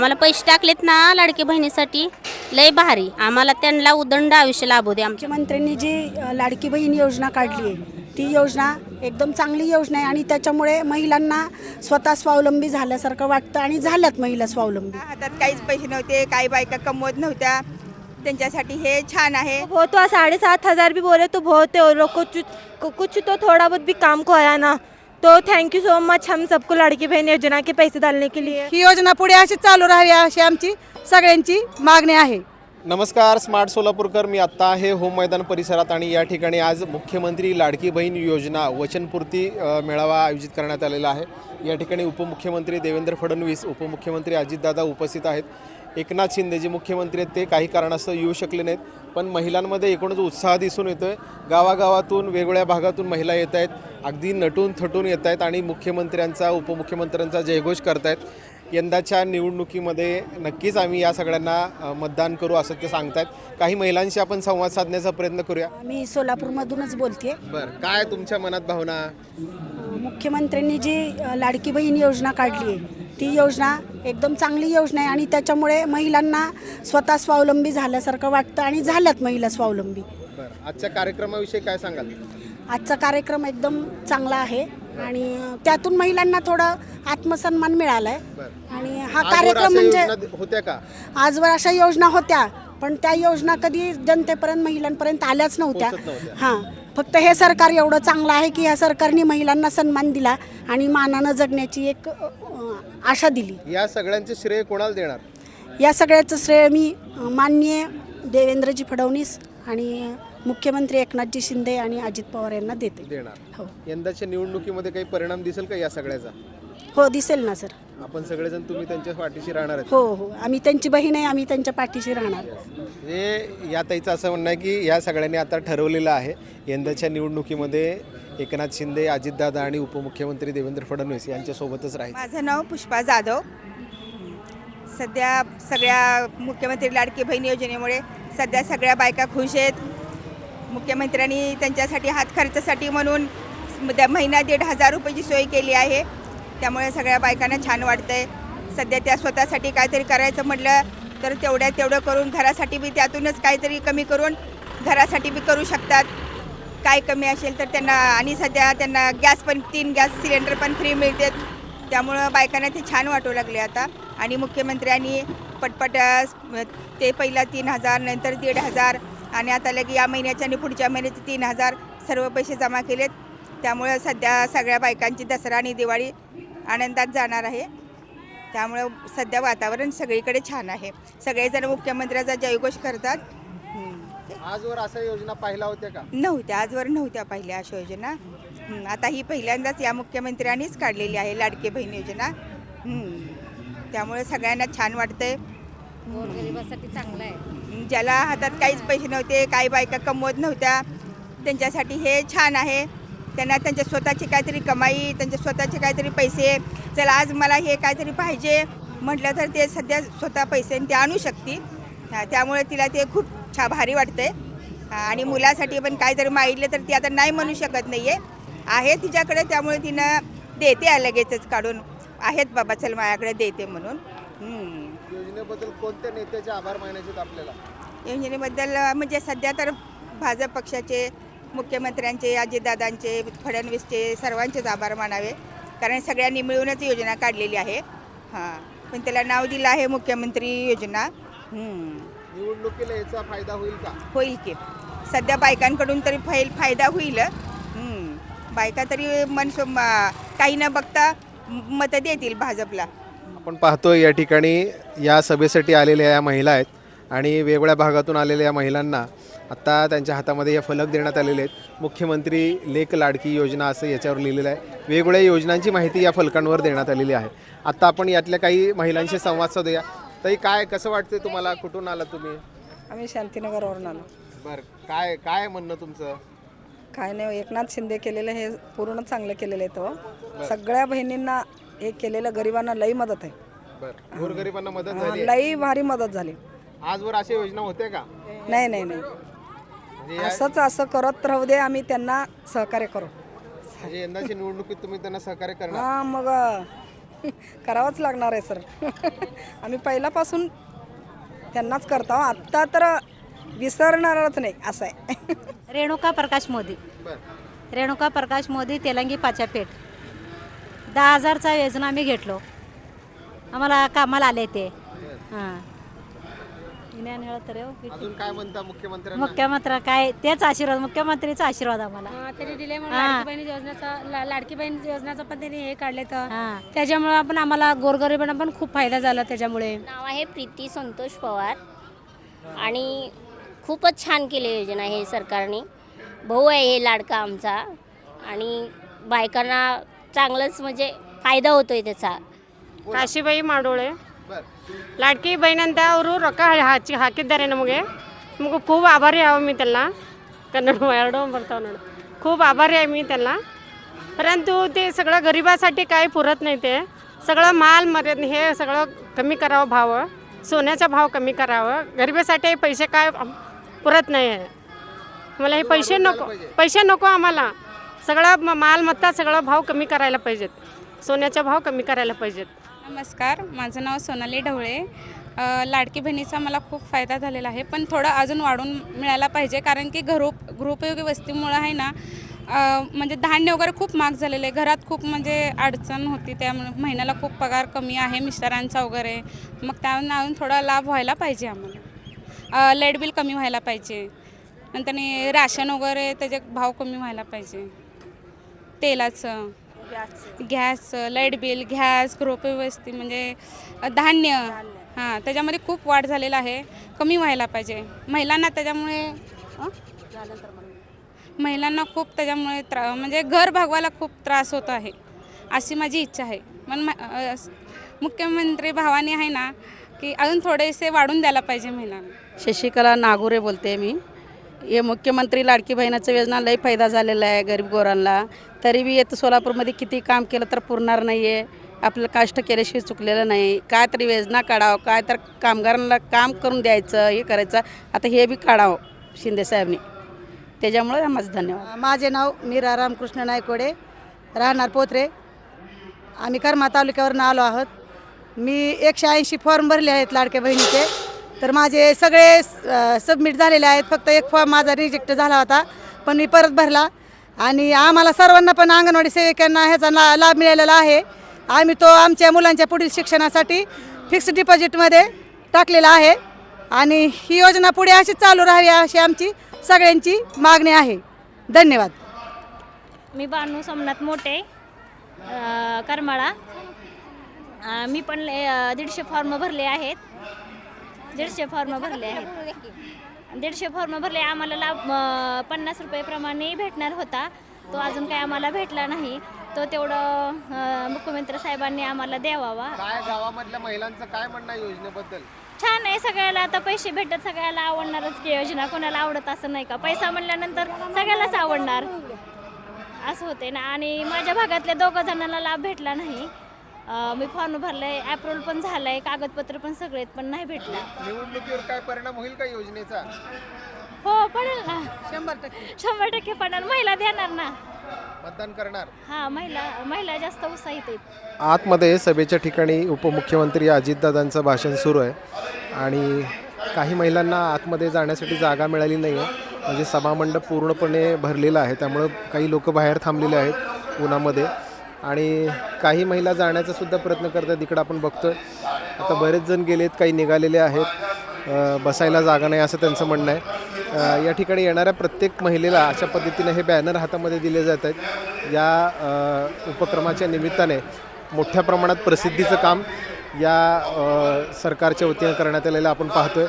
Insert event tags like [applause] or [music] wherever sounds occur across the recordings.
आम्हाला पैसे टाकलेत ना लाडकी बहिणीसाठी. लय भारी. आम्हाला त्यांना उदंड आयुष्य लाभू दे आमच्या मुख्यमंत्र्यांनी जी लाडकी बहीण योजना काढली आहे ती योजना एकदम चांगली योजना आहे आणि त्याच्यामुळे महिलांना स्वतः स्वावलंबी झाल्यासारखं वाटतं आणि झाल्यात महिला स्वावलंबी. हातात काहीच पैसे नव्हते काही बायका कमवत नव्हत्या. त्यांच्यासाठी हे छान आहे. वो तो साढ़े सात हज़ार भी बोले तो बहुत है और लोग कुछ को- कुछ तो थोड़ा बहुत भी काम को आया ना. तो थैंक यू सो मच हम सबको लड़की बहन योजना के पैसे डालने के लिए। ही योजना पुढे अशी चालू राहावी अशी आमची सगळ्यांची मागणी आहे. नमस्कार स्मार्ट सोलापूरकर मी आत्ता आहे होम मैदान परिसरात आणि या ठिकाणी आज मुख्यमंत्री लाडकी बहीण योजना वचनपूर्ती मेळावा आयोजित करण्यात आलेला आहे. या ठिकाणी उपमुख्यमंत्री देवेंद्र फडणवीस उपमुख्यमंत्री अजितदादा उपस्थित आहेत. एकनाथ शिंदे जे मुख्यमंत्री आहेत ते काही कारणास्तव येऊ शकले नाहीत पण महिलांमध्ये एकूणच उत्साह दिसून येतो आहे गावागावातून वेगवेगळ्या भागातून महिला येत आहेत. अगदी नटून थटून येत आहेत आणि मुख्यमंत्र्यांचा उपमुख्यमंत्र्यांचा जयघोष करतायत. यंदाच्या निवडणुकीमध्ये नक्कीच आम्ही या सगळ्यांना मतदान करू असं ते सांगतायत. काही महिलांशी आपण संवाद साधण्याचा प्रयत्न करूया. मी सोलापूरमधूनच बोलते बरं काय तुमच्या मनात भावना? मुख्यमंत्र्यांनी जी लाडकी बहीण योजना काढली आहे ती योजना एकदम चांगली योजना आहे आणि त्याच्यामुळे महिलांना स्वतः स्वावलंबी झाल्यासारखं वाटतं आणि झाल्यात महिला स्वावलंबी. बरं आजच्या कार्यक्रमाविषयी काय सांगाल? आजचा कार्यक्रम एकदम चांगला आहे आणि त्यातून महिलांना थोडा आत्मसन्मान मिळाला आहे बरं. आणि हा कार्यक्रम म्हणजे होत्या का? आजवर अशा योजना होत्या पण त्या योजना कधी जनतेपर्यंत महिलांपर्यंत आल्याच नव्हत्या. हां. फक्त हे सरकार एवढं चांगलं आहे की ह्या सरकारने महिलांना सन्मान दिला आणि मानानं जगण्याची एक आशा दिली. या सगळ्यांचे श्रेय कोणाला देणार? या सगळ्याचं श्रेय मी माननीय देवेंद्रजी फडणवीस आणि मुख्यमंत्री एकनाथजी शिंदे आणि अजित पवार यांना देते. देणार. हो. यंदाच्या निवडणुकीमध्ये काही परिणाम दिसेल का या सगळ्याचा? हो दिसेल ना सर. आपण सगळेजण तुम्ही त्यांच्या पाठीशी राहणार आहेत. हो हो. आम्ही त्यांची बहीण आहे आम्ही त्यांच्या पाठीशी राहणार. हे या ताईचं असं म्हणणं आहे की या सगळ्यांनी आता ठरवलेलं आहे यंदाच्या निवडणुकीमध्ये एकनाथ शिंदे अजितदादा आणि उपमुख्यमंत्री देवेंद्र फडणवीस यांच्यासोबतच राहील माझं नाव पुष्पा जाधव. सध्या सगळ्या मुख्यमंत्री लाडकी बहीण योजनेमुळे सध्या सगळ्या बायका खुश आहेत. मुख्यमंत्र्यांनी त्यांच्यासाठी हात खर्चासाठी म्हणून महिना दीड हजार रुपयाची सोय केली आहे. त्यामुळे सगळ्या बायकांना छान वाटतं आहे सध्या त्या स्वतःसाठी काहीतरी करायचं म्हटलं तर तेवढ्या तेवढं करून घरासाठी बी त्यातूनच काहीतरी कमी करून घरासाठी बी करू शकतात. काय कमी असेल तर त्यांना आणि सध्या त्यांना गॅस पण तीन गॅस सिलेंडर पण फ्री मिळतात. त्यामुळं बायकांना ते छान वाटू लागले आता. आणि मुख्यमंत्र्यांनी पटपट ते पहिला तीन हजार नंतर दीड हजार आणि आता लगे या महिन्याच्या आणि पुढच्या महिन्याचे तीन हजार सर्व पैसे जमा केलेत. त्यामुळं सध्या सगळ्या बायकांची दसरा आणि दिवाळी आनंदात जाणार आहे. त्यामुळं सध्या वातावरण सगळीकडे छान आहे. सगळेजण मुख्यमंत्र्याचा जयघोष करतात. आजवर अशा योजना पाहिल्या होत्या का? नव्हत्या. आजवर नव्हत्या पहिल्या अशा योजना. आता ही पहिल्यांदाच या मुख्यमंत्र्यांनीच काढलेली आहे लाडकी बहीण योजना. त्यामुळे सगळ्यांना छान वाटतंय. चांगलं आहे. ज्याला हातात काहीच पैसे नव्हते काही बायका कमवत नव्हत्या त्यांच्यासाठी हे छान आहे. त्यांना त्यांच्या स्वतःची काहीतरी कमाई त्यांचे स्वतःचे काहीतरी पैसे चला आज मला हे काहीतरी पाहिजे म्हटलं तर ते सध्या स्वतः पैसे ते आणू शकते हा, त्यामुळे तिला ते खूप छा भारी वाटतंय. हा, आणि मुलासाठी पण काहीतरी मागितलं तर ती आता नाही म्हणू शकत नाही आहे आहे तिच्याकडे त्यामुळे तिनं देते आहे लगेचच काढून. आहेत बाबा चल माझ्याकडे देते म्हणून. हम्म. योजनेबद्दल कोणत्या नेत्याचे आभार मानायचे आहेत आपल्याला? योजनेबद्दल म्हणजे सध्या तर भाजप पक्षाचे मुख्यमंत्र्यांचे अजितदादांचे फडणवीसचे सर्वांचेच आभार मानावे. कारण सगळ्यांनी मिळूनच योजना काढलेली आहे. हां. पण त्याला नाव दिलं आहे मुख्यमंत्री योजना. हम्म. निवडणुकीला याचा फायदा होईल का? होईल की. सध्या बायकांकडून तरी फाईल फायदा होईल. हम्म. बायका तरी मन काही न बघता मतं देतील भाजपला. आपण पाहतोय या ठिकाणी या सभेसाठी आलेल्या या महिला आहेत आणि वेगवेगळ्या भागातून आलेल्या या महिलांना आत्ता त्यांच्या हातामध्ये हे फलक देण्यात आलेले आहेत. मुख्यमंत्री लेख लाडकी योजना असं याच्यावर लिहिलेलं आहे. वेगवेगळ्या योजनांची माहिती या फलकांवर देण्यात आलेली आहे. आत्ता आपण यातल्या काही महिलांशी संवाद साधूया. ताई काय कसं वाटते तुम्हाला? कुठून आला तुम्ही? आम्ही शांतीनगरवरून आलो. बरं काय काय म्हणणं तुमचं? काय नाही एकनाथ शिंदे केलेलं हे पूर्ण चांगलं केलेलं आहे तो. सगळ्या बहिणींना हे केलेलं गरिबांना लई मदत आहे. बरं. गोरगरिबांना मदत हा, झाली लई भारी मदत झाली. आजवर अशा योजना होत्या का? नाही नाही नाही. म्हणजे असंच असं करत राहू दे आम्ही त्यांना सहकार्य करू. म्हणजे यंदाच्या निवडणुकीत तुम्ही त्यांना सहकार्य करणार? हा मग [laughs] करावंच लागणार आहे सर. [laughs] आम्ही पहिल्यापासून त्यांनाच करतो. आत्ता तर विसरणारच नाही असं आहे. [laughs] रेणुका प्रकाश मोदी. रेणुका प्रकाश मोदी तेलंगी पाचापेठ दहा हजारचा योजना आम्ही घेतलो. आम्हाला कामाला आले ते. हां. ज्ञान हेळं तर हो. अजून काय म्हणता मुख्यमंत्र्यांना? मुख्यमंत्री काय तेच आशीर्वाद मुख्यमंत्रीचा आशीर्वाद आम्हाला. त्यांनी दिले म्हणून हा. लाडकी बहीण योजनेचा ला- लाडकी बहीण योजनेचं पण त्यांनी हे काढले तर. हां. त्याच्यामुळे आपण आम्हाला गोरगरिबांना पण खूप फायदा झाला त्याच्यामुळे. नाव आहे प्रीती संतोष पवार. आणि खूपच छान केली योजना हे सरकारने. भाऊ आहे हे लाडका आमचा. आणि बायकांना चांगलंच म्हणजे फायदा होतोय त्याचा ಕಾಶಿಬಾಯಿ ಮಾಡೋಳೆ बर ಲಾಡ್ಕಿ ಬೈನ್ ಅಂತ ಅವರು ರೊಕ್ಕ ಹಚ್ಚಿ ಹಾಕಿದ್ದಾರೆ ನಮಗೆ ನಮಗೂ खूप आभारी आहो मी त्यांना कन्नड ಎರಡು ಬರ್ತಾವೆ ನೋಡು खूप आभारी आहे मी त्यांना परंतु ते सगळं गरिबासाठी काही पुरत नाही ते सगळं माल मर्याद हे सगळं कमी करावं भाव सोन्याचा भाव कमी करावं गरिबासाठी हे पैसे काय पुरत नाही आहे मला हे पैसे नको पैसे नको आम्हाला सगळं म- मालमत्ता सगळं भाव कमी करायला पाहिजेत. सोन्याचा भाव कमी करायला पाहिजेत. नमस्कार माझं नाव सोनाली ढवळे. अ, लाडकी बहिणीचा मला खूप फायदा झालेला आहे पण थोडं अजून वाढून मिळायला पाहिजे कारण की घरोप गृहोपयोगी वस्तीमुळं आहे ना अ, म्हणजे धान्य वगैरे खूप महाग झालेलं आहे. घरात खूप म्हणजे अडचण होती त्यामुळे महिन्याला खूप पगार कमी आहे मिस्टरांचा वगैरे. मग त्यानं अजून थोडा लाभ व्हायला पाहिजे आम्हाला. लाइट बिल कमी व्हायला पाहिजे. नंतर राशन वगैरे त्याचे भाव कमी व्हायला पाहिजे. तेलाचं गॅस लाइट बिल गॅस गृहव्यवस्थी म्हणजे धान्य. हां त्याच्यामध्ये खूप वाढ झालेला आहे. कमी व्हायला पाहिजे. महिलांना त्याच्यामुळे? महिलांना खूप त्याच्यामुळे त्रा म्हणजे घर भागवायला खूप त्रास होतो आहे अशी माझी इच्छा आहे. पण मुख्यमंत्री भावानी आहे ना की अजून थोडेसे वाढून द्यायला पाहिजे महिलांना. शशिकला नागोरे बोलते मी. हे मुख्यमंत्री लाडकी बहिणाचं योजना लई फायदा झालेला आहे गरीब गोरांना. तरी बी येतं सोलापूरमध्ये किती काम केलं तर पुरणार नाही आहे आपलं कष्ट केल्याशिवाय चुकलेलं नाही. काय तरी योजना काढावं काय तर कामगारांना काम करून द्यायचं हे करायचं. आता हे बी काढावं शिंदेसाहेबनी त्याच्यामुळं माझं धन्यवाद. माझे नाव मीरा रामकृष्ण नायकोडे. राहणार पोत्रे आम्ही कर्मा तालुक्यावरून आलो आहोत. मी एकशे ऐंशी फॉर्म भरले आहेत लाडक्या बहिणीचे. तर माझे सगळे सबमिट झालेले आहेत. फक्त एक फॉर्म माझा रिजेक्ट झाला होता पण मी परत भरला. आणि आम्हाला सर्वांना पण अंगणवाडी सेविकांना ह्याचा ला लाभ मिळालेला आहे. आम्ही तो आमच्या मुलांच्या पुढील शिक्षणासाठी फिक्स डिपॉझिटमध्ये टाकलेला आहे. आणि ही योजना पुढे अशीच चालू राहावी अशी आमची सगळ्यांची मागणी आहे. धन्यवाद. मी बानू सोमनाथ मोठे करमाळा. मी पण दीडशे फॉर्म भरले आहेत. दीडशे फॉर्म भरले आहेत. दीडशे फॉर्म भरले. आम्हाला लाभ पन्नास रुपयेप्रमाणे भेटणार होता. तो अजून काही आम्हाला भेटला नाही. तो तेवढं मुख्यमंत्री साहेबांनी आम्हाला द्यावा काय गावामधल्या महिलांचं काय म्हणणं योजनेबद्दल? छान आहे सगळ्याला. आता पैसे भेटत सगळ्याला आवडणारच की योजना. कोणाला आवडत असं नाही का? पैसा म्हणल्यानंतर सगळ्यालाच आवडणार. असं होते ना. आणि माझ्या भागातल्या दोघं जणांना लाभ भेटला नाही. मी फॉर्म भरलाय अप्रूव्हल पण झालंय कागदपत्र पण सगळे आहेत, पण नाही भेटला निवडणुकीवर काय परिणाम होईल का योजनेचा? हो पडेल ना शंभर टक्के. शंभर टक्के पडेल महिला देणार ना. मतदान करणार? हा महिला महिला जास्त उत्साहित आहेत. आतमध्ये सभेच्या ठिकाणी उपमुख्यमंत्री अजितदादांचं भाषण सुरू आहे. आणि काही महिलांना आतमध्ये जाण्यासाठी जागा मिळाली नाही आहे म्हणजे सभामंडप पूर्णपणे भरलेला आहे. त्यामुळं काही लोक बाहेर थांबलेले आहेत उन्हामध्ये. आणि काही महिला जाण्याचा सुद्धा प्रयत्न करतात. इकडं आपण बघतोय. आता बरेच जण गेलेत काही निघालेले आहेत. बसायला जागा नाही असं त्यांचं म्हणणं आहे. या ठिकाणी येणाऱ्या प्रत्येक महिलेला अशा पद्धतीने हे बॅनर हातामध्ये दिले जात आहेत. या उपक्रमाच्या निमित्ताने मोठ्या प्रमाणात प्रसिद्धीचं काम या सरकारच्या वतीनं करण्यात आलेलं आपण पाहतोय.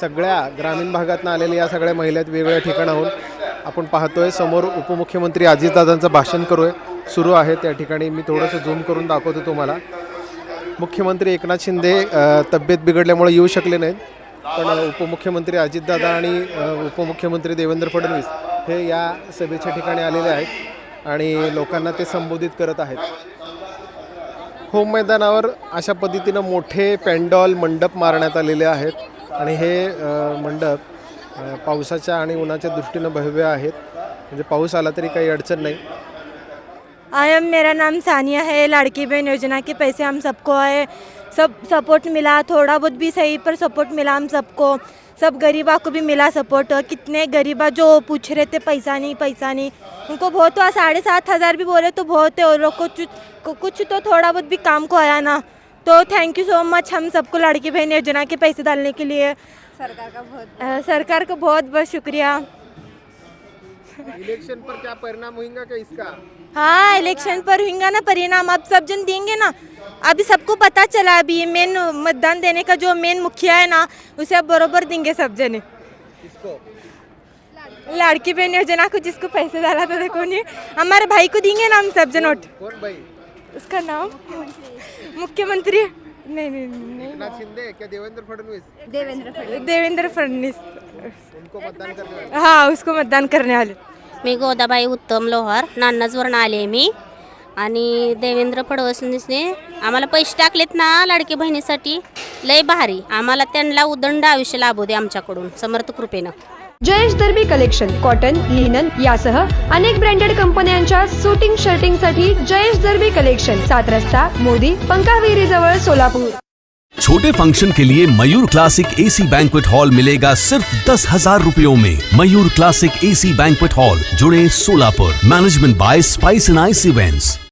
सगळ्या ग्रामीण भागातनं आलेल्या या सगळ्या महिला आहेत वेगवेगळ्या ठिकाणाहून आपण पाहतोय. समोर उपमुख्यमंत्री अजितदादांचं भाषण करू आहे सुरू आहे त्या ठिकाणी. मी थोडंसं झूम करून दाखवतो तुम्हाला. मुख्यमंत्री एकनाथ शिंदे तब्येत बिघडल्यामुळे येऊ शकले नाहीत. पण उपमुख्यमंत्री अजितदादा आणि उपमुख्यमंत्री देवेंद्र फडणवीस हे या सभेच्या ठिकाणी आलेले आहेत आणि लोकांना ते संबोधित करत आहेत. होम मैदानावर अशा पद्धतीनं मोठे पॅन्डॉल मंडप मारण्यात आलेले आहेत आणि हे मंडप पावसाच्या आणि उन्हाच्या दृष्टीनं भव्य आहेत. म्हणजे पाऊस आला तरी काही अडचण नाही. आई एम मेरा नाम सानिया है लाड़की बहन योजना के पैसे हम सबको आए। सब सपोर्ट मिला थोड़ा बहुत भी सही पर सपोर्ट मिला हम सबको। सब गरीबा को भी मिला सपोर्ट कितने गरीबा जो पूछ रहे थे पैसा नहीं पैसा नहीं। उनको बहुत हुआ साढ़े सात हज़ार भी बोले तो बहुत है और लोग को कुछ कुछ तो थोड़ा बहुत भी काम को आया ना। तो थैंक यू सो मच हम सबको लड़की बहन योजना के पैसे डालने के लिए। सरकार का बहुत सरकार का बहुत बहुत शुक्रिया। इलेक्शन पर क्या परिणाम होगा क्या इसका? हाँ इलेक्शन पर होगा ना परिणाम। अब सब जन देंगे ना। अभी सबको पता चला अभी मेन मतदान देने का जो मेन मुखिया है ना उसे अब बरोबर देंगे सब जने। लड़की बहन योजना को जिसको पैसे डाला था देखो नहीं। हमारे भाई को देंगे ना हम सब जन वोट। उसका नाम? मुख्यमंत्री। नहीं नहीं नहीं एकनाथ शिंदे क्या देवेंद्र फडणवीस? देवेंद्र फडणवीस. उनको मतदान करने वाले हाँ उसको मतदान करने वाले मी गोदाबाई उत्तम लोहार नान्नाजवरून आले मी. आणि देवेंद्र फडणवीसने आम्हाला पैसे टाकलेत ना लाडकी बहिणीसाठी. लय भारी. आम्हाला त्यांना उदंड आयुष्य लाभू दे आमच्याकडून समर्थ कृपेनं. Jayesh Darbi collection, cotton, linen यासह अनेक ब्रँडेड कंपन्यांच्या सुटिंग शर्टिंगसाठी जयेश दर्बी कलेक्शन, सात रस्ता, मोदी पंकाविरी जवळ सोलापूर. छोटे फ़ंक्शन के लिए Mayur classic AC banquet hall मिलेगा सिर्फ़ दस हज़ार रूपयों में। Mayur classic AC banquet hall जुड़े Solapur. Management by spice and ice events